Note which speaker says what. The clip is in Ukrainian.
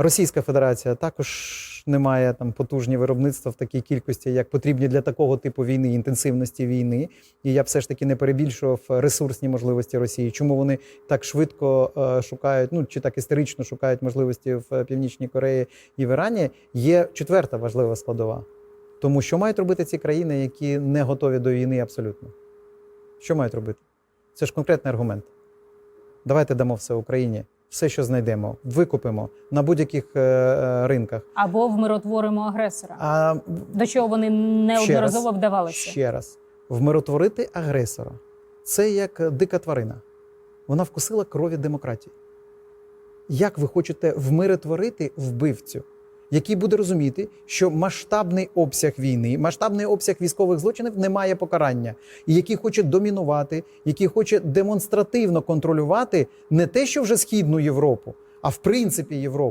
Speaker 1: Російська Федерація також не має там потужні виробництва в такій кількості, як потрібні для такого типу війни, інтенсивності війни. І я б все ж таки не перебільшував ресурсні можливості Росії. Чому вони так швидко е, шукають, ну чи так історично шукають можливості в Північній Кореї і в Ірані? Є четверта важлива складова. Тому що мають робити ці країни, які не готові до війни абсолютно? Що мають робити? Це ж конкретний аргумент. Давайте дамо все Україні, все, що знайдемо, викупимо на будь-яких е, е, ринках.
Speaker 2: Або вмиротворимо агресора,
Speaker 1: А
Speaker 2: до чого вони неодноразово вдавалися.
Speaker 1: ще раз вмиротворити агресора це як дика тварина. Вона вкусила крові демократії. Як ви хочете вмиротворити вбивцю, який буде розуміти, що масштабний обсяг війни, масштабний обсяг військових злочинів не має покарання, і який хоче домінувати, який хоче демонстративно контролювати не те, що вже східну Європу, а в принципі Європу.